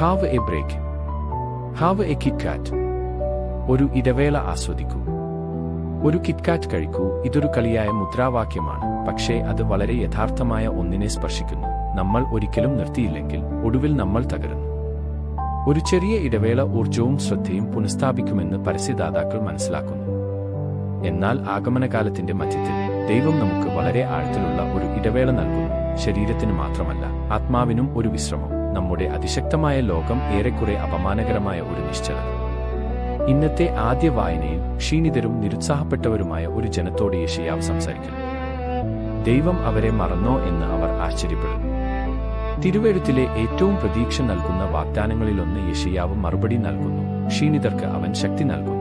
Have a break. Have a KitKat ഒരു ഇടവേള ആസ്വദിക്കൂ. ഒരു കിറ്റ്കാറ്റ് കഴിക്കൂ. ഇതൊരു കളിയായ മുദ്രാവാക്യമാണ്. പക്ഷേ അത് വളരെ യഥാർത്ഥമായ ഒന്നിനെ സ്പർശിക്കുന്നു. നമ്മൾ ഒരിക്കലും നിർത്തിയില്ലെങ്കിൽ ഒടുവിൽ നമ്മൾ തകരുന്നു. ഒരു ചെറിയ ഇടവേള ഊർജവും ശ്രദ്ധയും പുനഃസ്ഥാപിക്കുമെന്ന് പരസ്യദാതാക്കൾ മനസ്സിലാക്കുന്നു. എന്നാൽ ആഗമനകാലത്തിന്റെ മധ്യത്തിൽ ദൈവം നമുക്ക് വളരെ ആഴത്തിലുള്ള ഒരു ഇടവേള നൽകുന്നു. ശരീരത്തിന് മാത്രമല്ല ആത്മാവിനും ഒരു വിശ്രമം. നമ്മുടെ അതിശക്തമായ ലോകം ഏറെക്കുറെ അപമാനകരമായ ഒരു നിശ്ചലം ഇന്നത്തെ ആദ്യ വായനയിൽ ക്ഷീണിതരും നിരുത്സാഹപ്പെട്ടവരുമായ ഒരു ജനത്തോട് യേശയാവ് സംസാരിക്കുന്നു. ദൈവം അവരെ മറന്നോ എന്ന് അവർ ആശ്ചര്യപ്പെടുന്നു. തിരുവെഴുത്തിലെ ഏറ്റവും പ്രതീക്ഷ നൽകുന്ന വാഗ്ദാനങ്ങളിലൊന്ന് യേശയാവ് മറുപടി നൽകുന്നു. ക്ഷീണിതർക്ക് അവൻ ശക്തി നൽകുന്നു.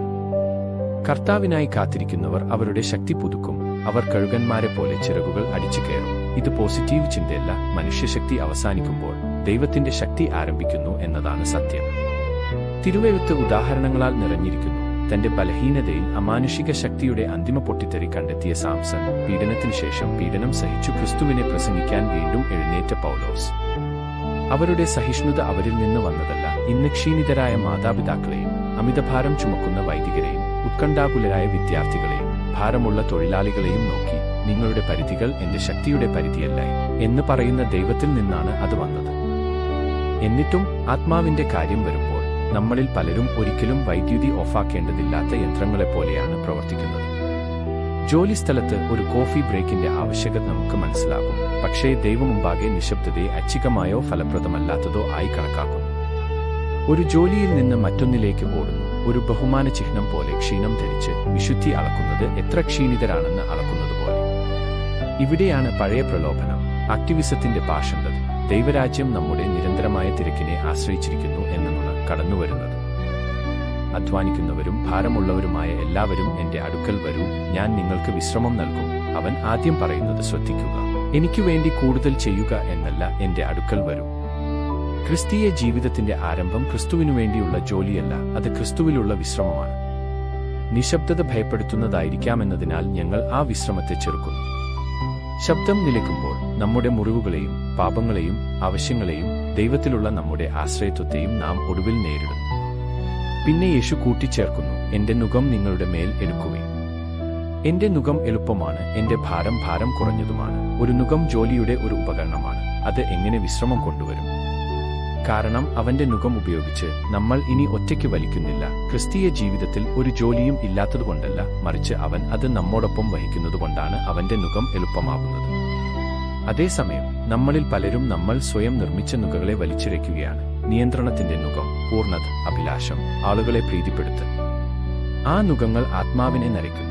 കർത്താവിനായി കാത്തിരിക്കുന്നവർ അവരുടെ ശക്തി പുതുക്കും. അവർ കഴുകന്മാരെ പോലെ ചിറകുകൾ അടിച്ചു കയറും. ഇത് പോസിറ്റീവ് ചിന്തയല്ല മനുഷ്യശക്തി അവസാനിക്കുമ്പോൾ ദൈവത്തിന്റെ ശക്തി ആരംഭിക്കുന്നു എന്നതാണ് സത്യം. തിരുവെഴുത്ത് ഉദാഹരണങ്ങളാൽ നിറഞ്ഞിരിക്കുന്നു. തന്റെ ബലഹീനതയിൽ അമാനുഷിക ശക്തിയുടെ അന്തിമ പൊട്ടിത്തെറി കണ്ടെത്തിയ സാംസൺ പീഡനത്തിന് ശേഷം പീഡനം സഹിച്ചു ക്രിസ്തുവിനെ പ്രസംഗിക്കാൻ വീണ്ടും എഴുന്നേറ്റ പൗലോസ്. അവരുടെ സഹിഷ്ണുത അവരിൽ നിന്ന് വന്നതല്ല ഇന്ന് ക്ഷീണിതരായ മാതാപിതാക്കളെയും അമിതഭാരം ചുമക്കുന്ന വൈദികരെയും ഉത്കണ്ഠാകുലരായ വിദ്യാർത്ഥികളെയും ഭാരമുള്ള തൊഴിലാളികളെയും നോക്കി നിങ്ങളുടെ പരിധികൾ എന്റെ ശക്തിയുടെ പരിധിയല്ല എന്ന് പറയുന്ന ദൈവത്തിൽ നിന്നാണ് അത് വന്നത്. എന്നിട്ടും ആത്മാവിന്റെ കാര്യം വരുമ്പോൾ നമ്മളിൽ പലരും ഒരിക്കലും വൈദ്യുതി ഓഫാക്കേണ്ടതില്ലാത്ത യന്ത്രങ്ങളെപ്പോലെയാണ് പ്രവർത്തിക്കുന്നത്. ജോലിസ്ഥലത്ത് ഒരു കോഫി ബ്രേക്കിന്റെ ആവശ്യകത നമുക്ക് മനസ്സിലാകും. പക്ഷേ ദൈവമുമ്പാകെ നിശബ്ദതയെ അച്ഛികമായോ ഫലപ്രദമല്ലാത്തതോ ആയി കണക്കാക്കുന്നു. ഒരു ജോലിയിൽ നിന്ന് മറ്റൊന്നിലേക്ക് ഓടുന്നു. ഒരു ബഹുമാന ചിഹ്നം പോലെ ക്ഷീണം ധരിച്ച് വിശുദ്ധി അളക്കുന്നത് എത്ര ക്ഷീണിതരാണെന്ന് അളക്കുന്നത് പോലെ. ഇവിടെയാണ് പഴയ പ്രലോഭനം. ആക്ടിവിസത്തിന്റെ പാഷണ്ടത് ദൈവരാജ്യം നമ്മുടെ നിരന്തരമായ തിരക്കിനെ ആശ്രയിച്ചിരിക്കുന്നു എന്നാണ് കടന്നു കടന്നുവരുന്നത്. അധ്വാനിക്കുന്നവരും ഭാരമുള്ളവരുമായ എല്ലാവരും എന്റെ അടുക്കൽ വരൂ. ഞാൻ നിങ്ങൾക്ക് വിശ്രമം നൽകും. അവൻ ആദ്യം പറയുന്നത് ശ്രദ്ധിക്കുക. എനിക്കു വേണ്ടി കൂടുതൽ ചെയ്യുക എന്നല്ല എന്റെ അടുക്കൽ വരൂ. ക്രിസ്തീയ ജീവിതത്തിന്റെ ആരംഭം ക്രിസ്തുവിനു വേണ്ടിയുള്ള ജോലിയല്ല അത് ക്രിസ്തുവിലുള്ള വിശ്രമമാണ്. നിശബ്ദത ഭയപ്പെടുത്തുന്നതായിരിക്കാമെന്നതിനാൽ ഞങ്ങൾ ആ വിശ്രമത്തെ ചെറുക്കുന്നു. ശബ്ദം നിലക്കുമ്പോൾ നമ്മുടെ മുറിവുകളെയും പാപങ്ങളെയും ആവശ്യങ്ങളെയും ദൈവത്തിലുള്ള നമ്മുടെ ആശ്രയത്വത്തെയും നാം ഒടുവിൽ നേരിടുന്നു. പിന്നെ യേശു കൂട്ടിച്ചേർക്കുന്നു എന്റെ നുഖം നിങ്ങളുടെ മേൽ എടുക്കുകയും എന്റെ നുഖം എളുപ്പമാണ് എന്റെ ഭാരം ഭാരം കുറഞ്ഞതുമാണ്. ഒരു നുഖം ജോലിയുടെ ഒരു ഉപകരണമാണ് അത് എങ്ങനെ വിശ്രമം കൊണ്ടുവരും? കാരണം അവന്റെ നുകം ഉപയോഗിച്ച് നമ്മൾ ഇനി ഒറ്റയ്ക്ക് വലിക്കുന്നില്ല. ക്രിസ്തീയ ജീവിതത്തിൽ ഒരു ജോലിയും ഇല്ലാത്തതുകൊണ്ടല്ല മറിച്ച് അവൻ അത് നമ്മോടൊപ്പം വഹിക്കുന്നതുകൊണ്ടാണ് അവന്റെ നുകം എളുപ്പമാകുന്നത് അതേസമയം നമ്മളിൽ പലരും നമ്മൾ സ്വയം നിർമ്മിച്ച നുകകളെ വലിച്ചിഴയ്ക്കുകയാണ്. നിയന്ത്രണത്തിന്റെ നുകം പൂർണത അഭിലാഷം ആളുകളെ പ്രീതിപ്പെടുത്ത്. ആ നുഖങ്ങൾ ആത്മാവിനെ നരയ്ക്കുന്നു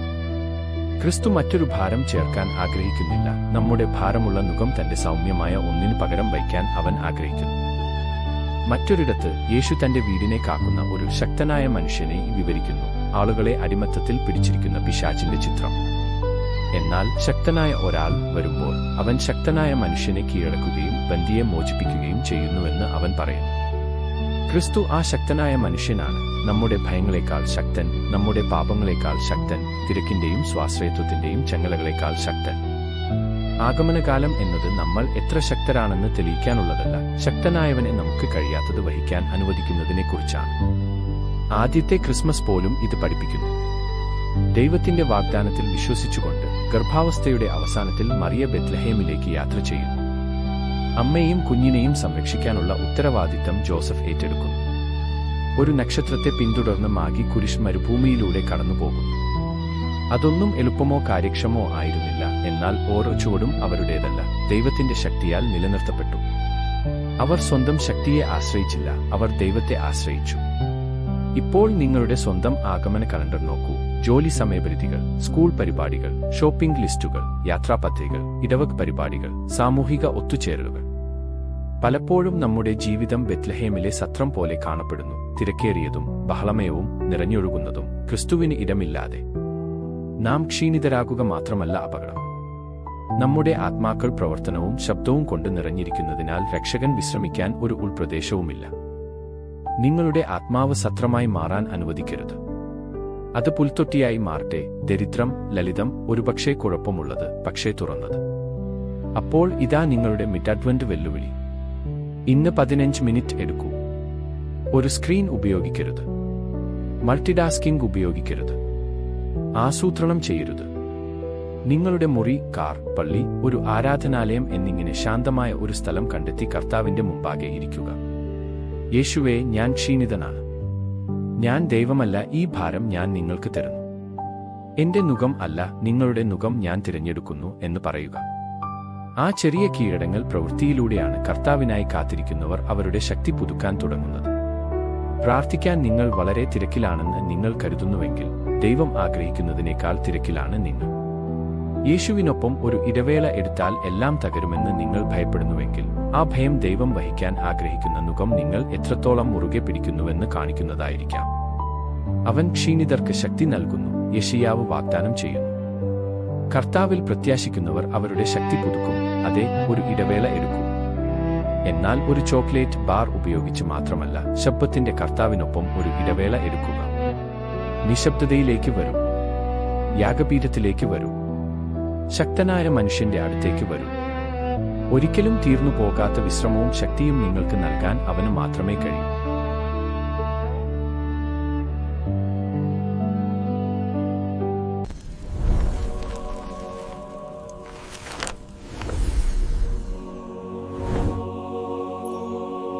ക്രിസ്തു മറ്റൊരു ഭാരം ചേർക്കാൻ ആഗ്രഹിക്കുന്നില്ല. നമ്മുടെ ഭാരമുള്ള നുകം തന്റെ സൗമ്യമായ ഒന്നിനു പകരം വയ്ക്കാൻ അവൻ ആഗ്രഹിക്കുന്നു. മറ്റൊരിടത്ത് യേശു തന്റെ വീടിനെ കാക്കുന്ന ഒരു ശക്തനായ മനുഷ്യനെ വിവരിക്കുന്നു. ആളുകളെ അടിമത്തത്തിൽ പിടിച്ചിരിക്കുന്ന പിശാചിന്റെ ചിത്രം. എന്നാൽ ശക്തനായ ഒരാൾ വരുമ്പോൾ അവൻ ശക്തനായ മനുഷ്യനെ കീഴടക്കുകയും ബന്ധിയെ മോചിപ്പിക്കുകയും ചെയ്യുന്നുവെന്ന് അവൻ പറയുന്നു. ക്രിസ്തു ആ ശക്തനായ മനുഷ്യനാണ്. നമ്മുടെ ഭയങ്ങളെക്കാൾ ശക്തൻ നമ്മുടെ പാപങ്ങളെക്കാൾ ശക്തൻ തിരക്കിന്റെയും സ്വാശ്രയത്വത്തിന്റെയും ചങ്ങലകളെക്കാൾ ശക്തൻ. ആഗമനകാലം എന്നത് നമ്മൾ എത്ര ശക്തരാണെന്ന് തെളിയിക്കാനുള്ളതല്ല. ശക്തനായവനെ നമുക്ക് കഴിയാത്തത് വഹിക്കാൻ അനുവദിക്കുന്നതിനെക്കുറിച്ചാണ്. ആദ്യത്തെ ക്രിസ്മസ് പോലും ഇത് പഠിപ്പിക്കുന്നു. ദൈവത്തിന്റെ വാഗ്ദാനത്തിൽ വിശ്വസിച്ചുകൊണ്ട് ഗർഭാവസ്ഥയുടെ അവസാനത്തിൽ മറിയ ബെത്ലഹേമിലേക്ക് യാത്ര ചെയ്യുന്നു. അമ്മയെയും കുഞ്ഞിനെയും സംരക്ഷിക്കാനുള്ള ഉത്തരവാദിത്തം ജോസഫ് ഏറ്റെടുക്കുന്നു. ഒരു നക്ഷത്രത്തെ പിന്തുടർന്ന് മാഗി കുരിശ് മരുഭൂമിയിലൂടെ കടന്നുപോകുന്നു. അതൊന്നും എളുപ്പമോ കാര്യക്ഷമോ ആയിരുന്നില്ല. എന്നാൽ ഓരോ ചുവടും അവരുടേതല്ല. ദൈവത്തിന്റെ ശക്തിയാൽ നിലനിർത്തപ്പെട്ടു. അവർ സ്വന്തം ശക്തിയെ ആശ്രയിച്ചില്ല. അവർ ദൈവത്തെ ആശ്രയിച്ചു. ഇപ്പോൾ നിങ്ങളുടെ സ്വന്തം ആഗമന കലണ്ടർ നോക്കൂ. ജോലി സമയപരിധികൾ സ്കൂൾ പരിപാടികൾ ഷോപ്പിംഗ് ലിസ്റ്റുകൾ യാത്രാപത്രികൾ ഇടവക് പരിപാടികൾ സാമൂഹിക ഒത്തുചേരലുകൾ. പലപ്പോഴും നമ്മുടെ ജീവിതം ബെത്ലഹേമിലെ സത്രം പോലെ കാണപ്പെടുന്നു. തിരക്കേറിയതും ബഹളമയവും നിറഞ്ഞൊഴുകുന്നതും ക്രിസ്തുവിന് ഇടമില്ലാതെ. നാം ക്ഷീണിതരാകുക മാത്രമല്ല അപകടം. നമ്മുടെ ആത്മാക്കൾ പ്രവർത്തനവും ശബ്ദവും കൊണ്ട് നിറഞ്ഞിരിക്കുന്നതിനാൽ രക്ഷകൻ വിശ്രമിക്കാൻ ഒരു ഉൾപ്രദേശവുമില്ല. നിങ്ങളുടെ ആത്മാവ് സത്രമായി മാറാൻ അനുവദിക്കരുത്. അത് പുൽത്തൊട്ടിയായി മാറട്ടെ ദരിദ്രം ലളിതം ഒരുപക്ഷേ കുഴപ്പമുള്ളത് പക്ഷേ തുറന്നത്. അപ്പോൾ ഇതാ നിങ്ങളുടെ മിഡ് അഡ്വന്റ് വെല്ലുവിളി. ഇന്ന് പതിനഞ്ച് മിനിറ്റ് എടുക്കൂ. ഒരു സ്ക്രീൻ ഉപയോഗിക്കരുത്. മൾട്ടിടാസ്കിംഗ് ഉപയോഗിക്കരുത്. ആസൂത്രണം ചെയ്യരുത്. നിങ്ങളുടെ മുറി കാർ പള്ളി ഒരു ആരാധനാലയം എന്നിങ്ങനെ ശാന്തമായ ഒരു സ്ഥലം കണ്ടെത്തി കർത്താവിന്റെ മുമ്പാകെ ഇരിക്കുക. യേശുവെ ഞാൻ ക്ഷീണിതനാണ്. ഞാൻ ദൈവമല്ല ഈ ഭാരം ഞാൻ നിങ്ങൾക്ക് തരുന്നു. എന്റെ നുഖം അല്ല നിങ്ങളുടെ നുഖം ഞാൻ തിരഞ്ഞെടുക്കുന്നു എന്ന് പറയുക. ആ ചെറിയ കീഴടങ്ങൾ പ്രവൃത്തിയിലൂടെയാണ് കർത്താവിനായി കാത്തിരിക്കുന്നവർ അവരുടെ ശക്തി പുതുക്കാൻ തുടങ്ങുന്നത്. പ്രാർത്ഥിക്കാൻ നിങ്ങൾ വളരെ തിരക്കിലാണെന്ന് നിങ്ങൾ കരുതുന്നുവെങ്കിൽ ദൈവം ആഗ്രഹിക്കുന്നതിനേക്കാൾ തിരക്കിലാണ് നിങ്ങൾ. യേശുവിനൊപ്പം ഒരു ഇടവേള എടുത്താൽ എല്ലാം തകരുമെന്ന് നിങ്ങൾ ഭയപ്പെടുന്നുവെങ്കിൽ ആ ഭയം ദൈവം വഹിക്കാൻ ആഗ്രഹിക്കുന്ന മുഖം നിങ്ങൾ എത്രത്തോളം മുറുകെ പിടിക്കുന്നുവെന്ന് കാണിക്കുന്നതായിരിക്കാം. അവൻ ക്ഷീണിതർക്ക് ശക്തി നൽകുന്നു യഷിയാവ് വാഗ്ദാനം ചെയ്യുന്നു. കർത്താവിൽ പ്രത്യാശിക്കുന്നവർ അവരുടെ ശക്തി പുതുക്കും അതെ ഒരു ഇടവേള എടുക്കും. എന്നാൽ ഒരു ചോക്ലേറ്റ് ബാർ ഉപയോഗിച്ച് മാത്രമല്ല ശബ്ദത്തിന്റെ കർത്താവിനൊപ്പം ഒരു ഇടവേള എടുക്കുക. നിശബ്ദതയിലേക്ക് വരും. യാഗപീഠത്തിലേക്ക് വരൂ. ശക്തനായ മനുഷ്യന്റെ അടുത്തേക്ക് വരൂ. ഒരിക്കലും തീർന്നു പോകാത്ത വിശ്രമവും ശക്തിയും നിങ്ങൾക്ക് നൽകാൻ അവന് മാത്രമേ കഴിയൂ.